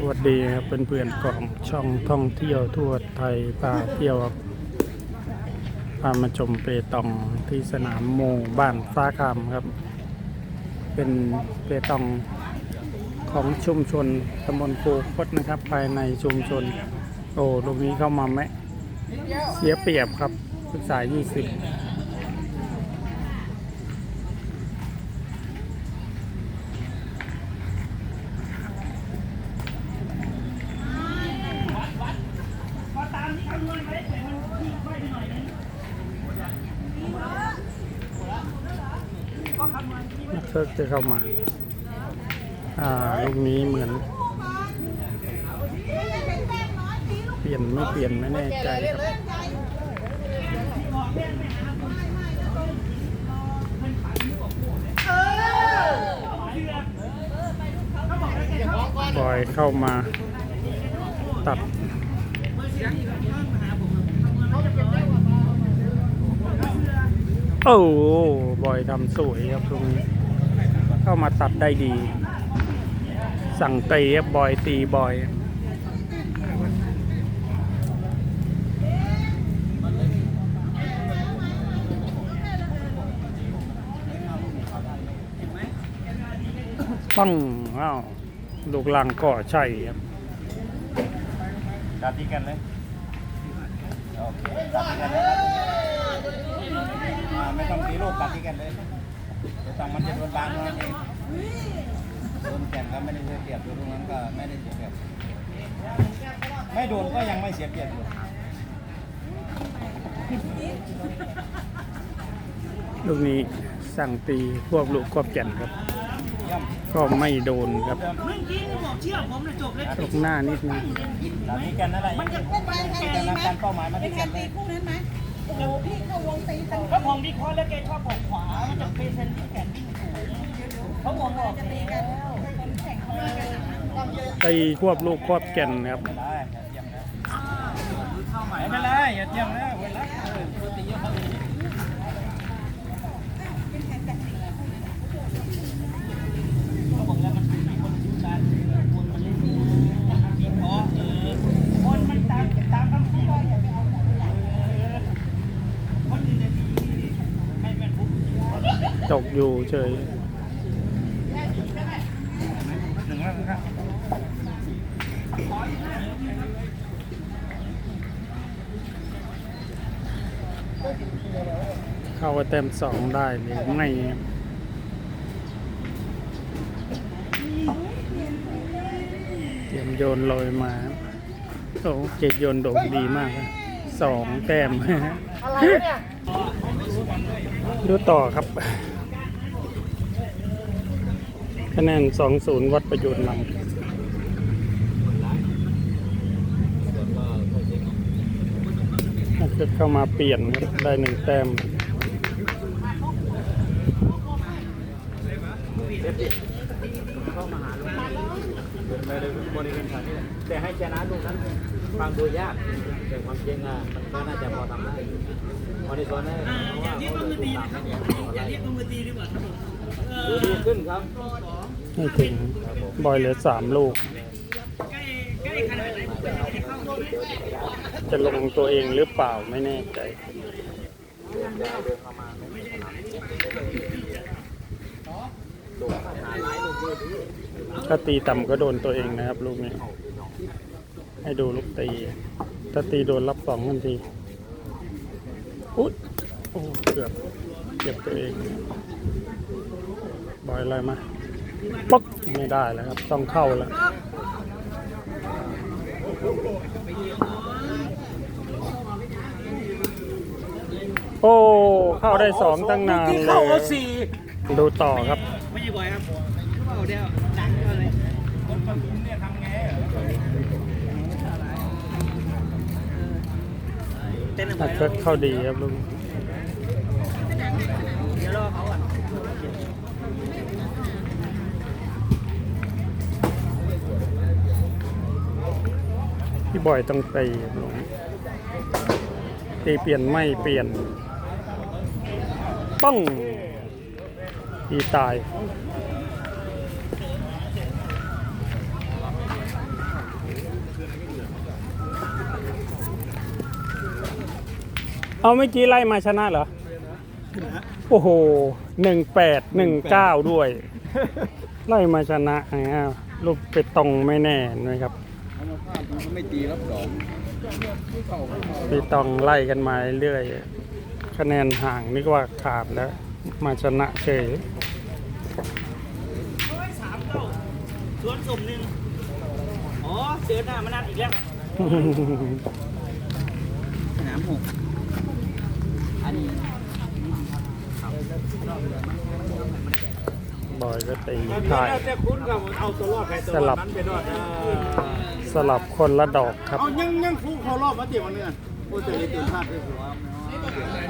สวัสดีครับเพื่อนๆของช่องท่องเที่ยวทั่วไทยพาเที่ยวครับพามาชมเปตองที่สนามโมบ้านฟ้าคำครับ เป็นเปตองของชุมชนตำบลปูคดนะครับ ภายในชุมชน โอ้ตรงนี้เข้ามาแมะเสียเปรียบครับศึกษา 20 กเทิร์กจะเข้ามา อ่าลูกนี้เหมือน เปลี่ยนไม่เปลี่ยนไม่แน่ใจครับปล่อยเข้ามาตัดโอ้บอยทำสวยครับตรงนี้ เข้ามาตัดได้ดี สั่งตีบอยตีบอยปังอ้าวลูกลังก่อใช่ครับตัดที่กันเลยโอเคตัดที่กันเลยไม่ต้องตีลูกตัดที่กันเลย เดี๋ยวตังมันจะโดนบางนั่นเองโดนแข่งก็ไม่ได้เสียเปรียบดูตรงนั้นก็ไม่ได้เสียเปรียบ ไม่โดนก็ยังไม่เสียเปรียบอยู่ลูกนี้สั่งตีพวกลูกกอบแก่นครับ เยี่ยมก็ไม่โดนครับเยี่ยมเมื่อกี้ก็บอกเชื่อผมนะจบเลยตกหน้านิดนึงตัดที่กันนั่นแหละมันจะเป็นการตีที่กันไหมนั้นการเป้าหมายมาเป็ที่นกักานรเลตียคู่นั้นไหม โอ้โหพี่เขาวงตีจังถ้าผมวิเคราะห์แล้วแกชอบบอกขวามันจะเป็นเซนที่แขนวิ่งสูงเขามองออกจะตีกันคนแข่งเขาตีกันตีควบลูกควบแก่นครับไม่เป็นไรอย่าเยี่ยมแล้วลาเออตีเยอะเขาดี เขาบอกแล้วมันมีคนชื่อการคนมันเล่นวิเคราะห์เออคนมันตามตามคำพูดอย่าไปเอาของหลังเออคนอื่นจะดีให้แม่นปุ๊บ ตกอยู่เฉยหนึ่งแล้วครับเข้าเต็มสองได้หรือไม่เตรียมโยนลอยมาโอ้เจ็ดโยนโด่งดีมากครับสองแต้มอะไรเนี่ยดูต่อครับ คะแนน 20 วัดประโยชน์นำนักเตะเข้ามาเปลี่ยนครับได้หนึ่งแต้มได้บ ริเวณฐานนี่แต่ให้ชนะลูกนั้นฟังดูยากแต่ความจริงอะมันก็น่าจะพอทำได้พอในส่วนนี้อย่าเรียกว่ามือตีนะครับอย่าเรียกว่ามือตีดีกว่าครับผมเอดูอดีขึ้นครับไม่ถึงบอยเหลือสามลูกใกล้ใกล้ขนาดไหนผมจะไม่ได้เข้าเลยจะลงตัวเองหรือเปล่าไม่แน่ใจ ถ้าตีต่ำก็โดนตัวเองนะครับ ลูกนี้ ให้ดูลูกตี ถ้าตีโดนรับสองทันทีอุ๊ยโอ้เกือบเก็บตัวเองบอยอะไรมาป๊อกไม่ได้แล้วครับ ต้องเข้าแล้วโอ้เข้าได้สองตั้งนานเลยดูต่อครับ ไม่ใช่บอยครับเขาเอาเดียวดังก็เลย คนปทุมเนี่ยทำไง เต้นอะไรอัดเฟิร์สเข้าดีครับลุงเดี๋ยวรอเขาอะพี่บอยต้องตีครับลุงตีเปลี่ยนไม่เปลี่ยนต้องตีตาย เอาเมื่อกี้ไล่มาชนะเหรอ โอ้โหหนึ่งแปดหนึ่งเก้าด้วย ไล่มาชนะอ่าลูกไปตรงไม่แน่นะครับเขาไม่ตีรับสองไปตองไล่กันมาเรื่อยๆคะแนนห่างนึกว่าขาดแล้ว มาชนะเฉยสามเก้าสวนสมหนึ่งอ๋อเจอหน้ามานัดอีกแล้วสนามหก อันนี้บอยก็ตีถ่ายแต่คุณก็เอาตัวรอดไปตัวสลับนั้นไปรอดสลับคนละดอกครับเอายังยังฟูเขารอบมาเดี๋ยววันนี้โอ้แต่เลยตื่นพลาดด้วยหัว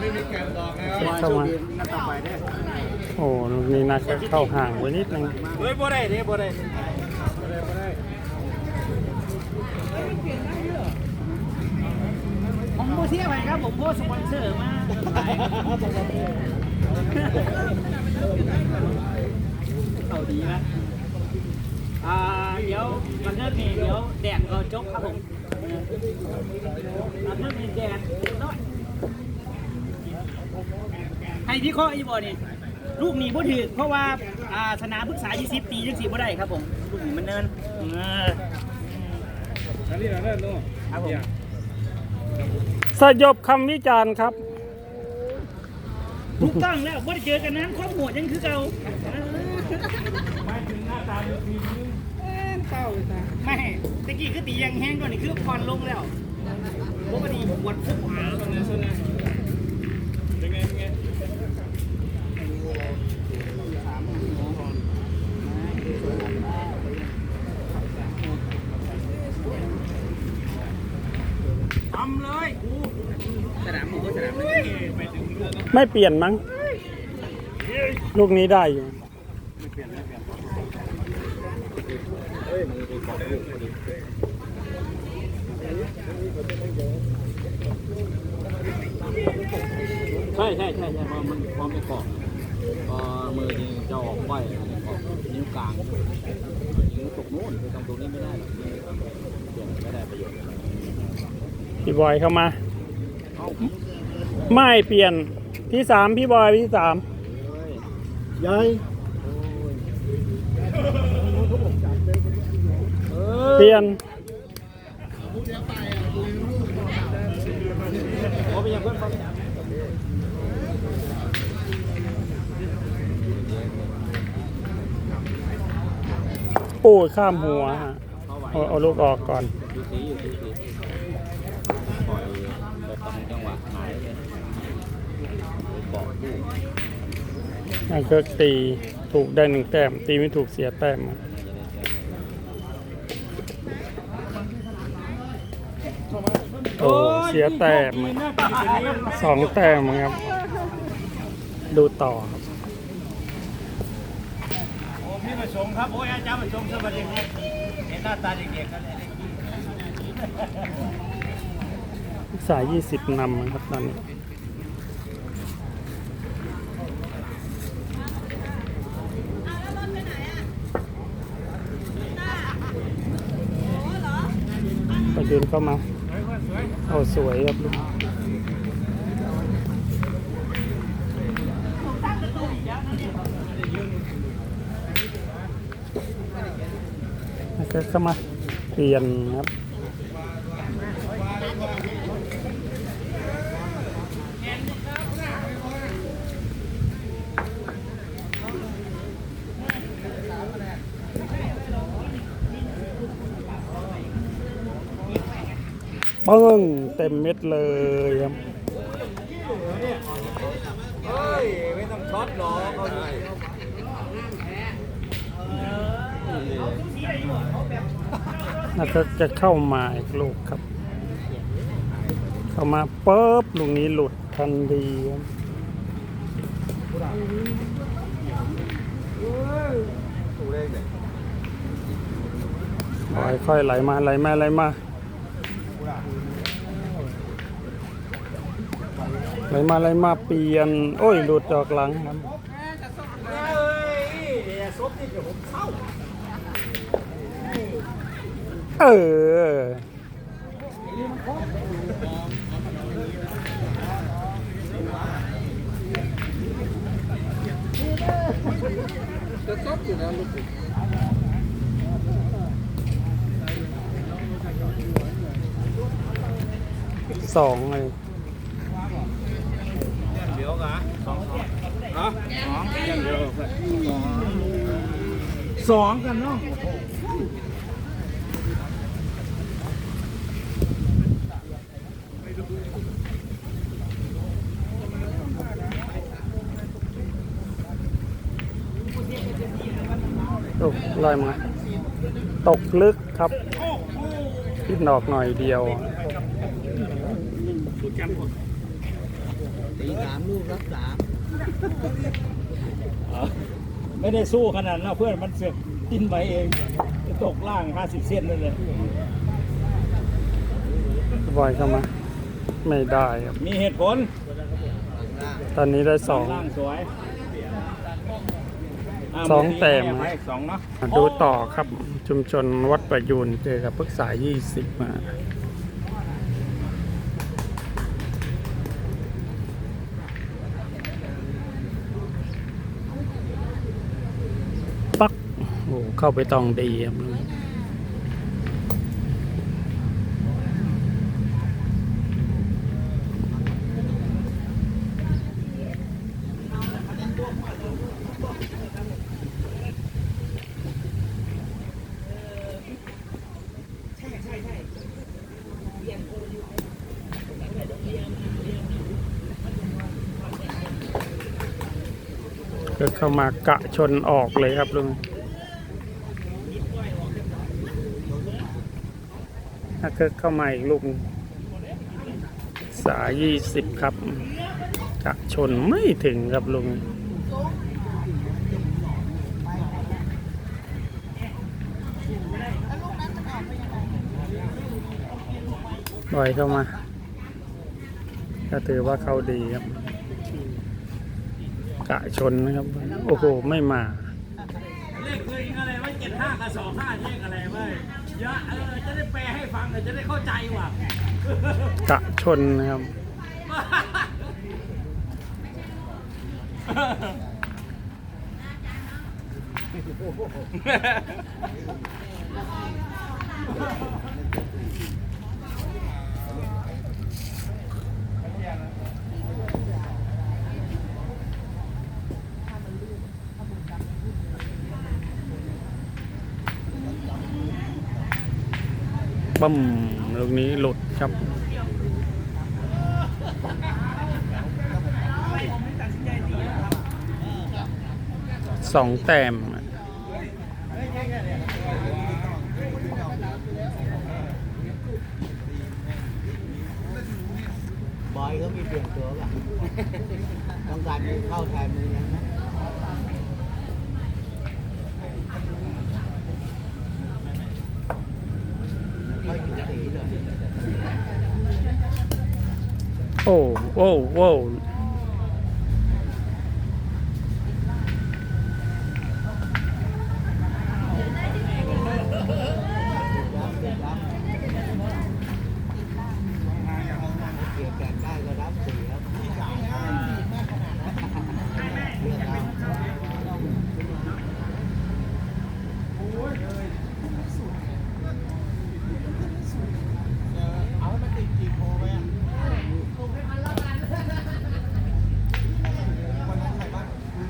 ไม่มีการดอกนะเข้ามานัดต่อไปได้โอ้ลูกนี้น่าจะเข้าห่างไว้นิดนึงเฮ้ยบ่ได้เด้บ่ได้ ผม โบเทียไปครับผมโบสปอนเซอร์มาเอาดีไหมอ่าเดี๋ยวมันเริ่มมีเดี๋ยวแดดก็จบครับผมมันเริ่มมีแดดน้อยให้ที่ข้ออีบอนี่ลูกหนีบ่ถือเพราะว่าอ่าสนามปรึกษา 20 ปีจังสีบ่ได้ครับผม ลูกหนีมันเนินเอออันนี้เรา สยบคำวิจารณ์ครับ ถูกต้องแล้วว่าเจอกันนั้นความโหดยังคือเก่าไม่ตะกี้คือตียังแห้งก่อนนี่คือควันลงแล้วปกติปวดฟุกหาตรงนี้นนะเป็นไงเป็นไง ทำ เลยกูสนามหมูก็สนามเลยไม่เปลี่ยนมั้ง ลูกนี้ได้อยู่ ใช่ใช่ใช่ใช่เพราะมันพร้อมไปเกาะพอมือนี่จะออกไปเกาะนิ้วกลางนิ้วตกโน่นคือตรงตรงนี้ไม่ได้หรอกนี่เปลี่ยนไม่ได้ประโยชน์ พี่บอยเข้ามา ไม่เปลี่ยนที่สามพี่บอยที่สามยายเปลี่ยนโอ้ไปยังเพื่อนเขาปูดข้ามหัวฮะเอาเอาลูกออกก่อนดูสีอยู่ดูสี ปล่อยไปตรงจังหวะหายเลยเกาะดูนั่นก็ตีถูกได้หนึ่งแต้ม ตีไม่ถูกเสียแต้มอะโอ้เสียแต้มอะสองแต้มครับ ดูต่อครับโอ้พี่มาชมครับ โอ้ยอาจารย์มาชมสวัสดีครับเห็นหน้าตาเด็กๆกันเลย ศึกษา20นำนะครับตอนนี้ประยุนเข้ามาเอาสวยครับลูกก็เข้ามาเปลี่ยนครับ ปึ้งเต็มเม็ดเลยครับเฮ้ยไม่ต้องช็อตหรอกเขาดูแล้วจะเข้ามาอีกลูกครับ เข้ามาปุ๊บลูกนี้หลุดทันทีครับค่อยๆไหลมาไหลมาไหลมา ไหลมาอะไรมาเปลี่ยน โอ้ยหลุดจอกหลังมันเออสองเลย สองเดียวสองกันเนาะโอ้ลอยมาตกลึกครับคิดนอกหน่อยเดียวตีสามลูกรับสาม ไม่ได้สู้ขนาดนั้นเพื่อนมันเสือกกินไปเอง ตกล่าง 50 เซนนั่นเลยบอยเข้ามา ไม่ได้ครับ มีเหตุผล ตอนนี้ได้สอง ล่างสวยะสองแต้มให้อภัยสองเนาะมาดูต่อครับชุมชนวัดประยูนเจอกับพฤกษา 20 มา ปัก โอ้ เข้าไปตองดีครับก็เข้ามากะชนออกเลยครับลุง ถ้าเกิดเข้ามาอีกลูกสายยี่สิบครับกะชนไม่ถึงครับลุงปล่อยเข้ามา ก็ถือว่าเขาดีครับ กะชนนะครับ โอ้โห ไม่มาเลขเลยอะไรว่าเจ็ดห้ากับสองห้าเลขอะไรว้ย เยอะเออจะได้แปลให้ฟังเดี๋ยวจะได้เข้าใจว่ะ กะชนนะครับ ปั๊มลูกนี้หลุดครับสองแต้มบอยเขามีเปลี่ยนตัวป่ะต้องการมือเข้าแทนมือนั้นนะ ค่อย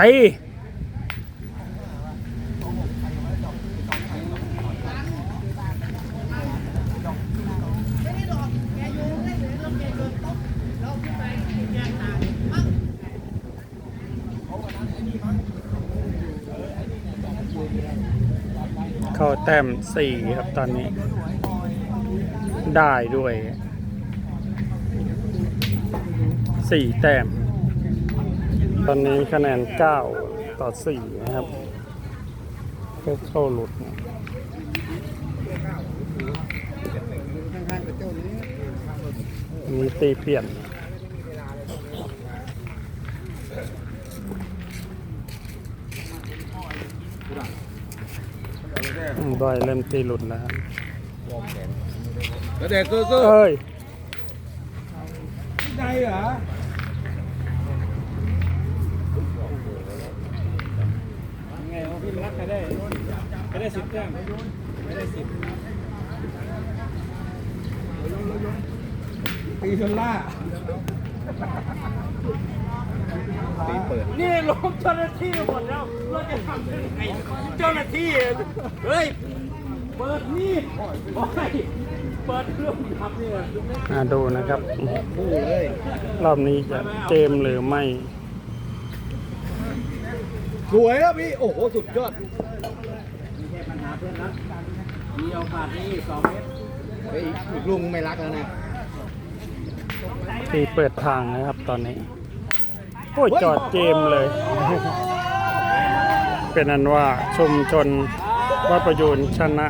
สีเลยโอ้โอ้โอ้ตีเข้าแต้มสี่ครับตอนนี้ ได้ด้วยสี่แต้ม ตอนนี้คะแนน 9 ต่อ 4 นะครับก็เข้าหลุดนะมีตีเปลี่ยนอืมบอยเริ่มตีหลุดแล้วครับแล้วเด็กก็ก็เอ้ยใจเหรอไงวะพี่ รักใครได้ใครได้สิบแต้มไม่ได้สิบปีชนล่าปีเปิด นี่ล้มเจ้าหน้าที่หมดแล้ว เราจะทำยังไงเจ้าหน้าที่ เฮ้ย เปิดนี่โอ้ยเปิดเรื่องทำเนี่ยอ่าดูนะครับ รอบนี้จะเกมหรือไม่ สวยครับพี่ โอ้โห สุดยอดไม่ใช่ปัญหาเพื่อนรักมีโอกาสนี่สองเมตรเฮ้ยอีกลุงไม่รักแล้วนะที่เปิดทางนะครับตอนนี้ โอ้ยจอดเกมเลย เป็นอันว่าชุมชนวัดประยูนชนะ